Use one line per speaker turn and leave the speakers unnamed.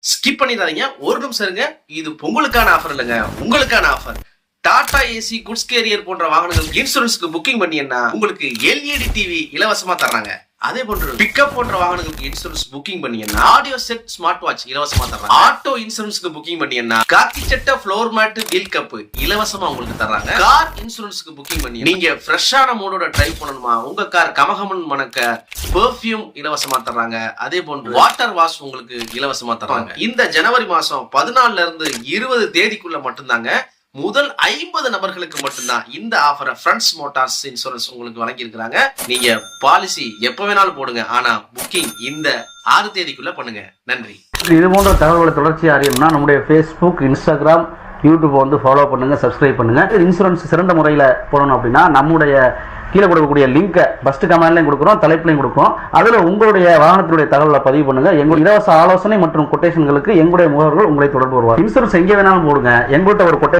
Skip பண்ணிடாதீங்க. ஒரு நிமிஷம் இருங்க. இது பொங்கலுக்கான ஆஃபர் இல்லைங்க. உங்களுக்கான offer Tata AC goods carrier போன்ற வாகனங்களுக்கு இன்சூரன்ஸ்க்கு புக்கிங் பண்ணீங்கன்னா உங்களுக்கு எல்இடி டிவி இலவசமா தர்றாங்க. அதே போன்று பிக்கப் போன்ற வாகனங்களுக்கு இன்சூரன்ஸ் புக்கிங் பண்ணீங்கன்னா ஆடியோ செட் ஸ்மார்ட் வாட்ச் இலவசமா தர்றாங்க. ஆட்டோ இன்சூரன்ஸ்க்கு புக்கிங் பண்ணீங்கன்னா காக்கி சட்டை ஃப்ளோர் மேட் வீல் கப் இலவசமா உங்களுக்கு தர்றாங்க. கார் இன்சூரன்ஸ்க்கு புக்கிங் பண்ணி நீங்க ஃப்ரெஷ்ஷான மூடோட டிரைவ் பண்ணணுமா? உங்க கார் கமகமன் மணக்க பெர்ஃப்யூம் இலவசமா தர்றாங்க. அதே போன்று வாட்டர் வாஷ் உங்களுக்கு இலவசமா தர்றாங்க. இந்த ஜனவரி மாசம் பதினாலுல இருந்து இருபது தேதிக்குள்ள மட்டும்தாங்க முதல் ஐம்பது நபர்களுக்கு மட்டும்தான் இந்த ஆஃபரை ஃப்ரெண்ட்ஸ் மோட்டார்ஸ் இன்சூரன்ஸ் உங்களுக்கு வழங்கியிருக்கிறாங்க. நீங்க பாலிசி எப்ப வேணாலும் போடுங்க. ஆனா புக்கிங் இந்த ஆறு தேதிக்குள்ள பண்ணுங்க. நன்றி.
இது போன்ற தகவல்களை தொடர்ச்சி அறியணும்னா நம்முடைய ஃபேஸ்புக் இன்ஸ்டாகிராம் யூடியூப் வந்து ஃபாலோ பண்ணுங்க சப்ஸ்கிரைப் பண்ணுங்க. இன்சூரன்ஸ் சிறந்த முறையில் போடணும் அப்படின்னா நம்முடைய கீழே கொடுக்கக்கூடிய லிங்கை ஃபர்ஸ்ட் கமெண்ட்லையும் கொடுக்குறோம் தலைப்புலையும் கொடுக்குறோம். அதில் உங்களுடைய வாகனத்தினுடைய தகவலை பதிவு பண்ணுங்க. எங்களுடைய இலவச ஆலோசனை மற்றும் கொட்டேஷன்களுக்கு எங்களுடைய முகவர்கள் உங்களை தொடர்பு வருவார் இன்சூரன்ஸ் எங்கே வேணாலும் போடுங்க. எங்கள்கிட்ட ஒரு கொட்டேஷன்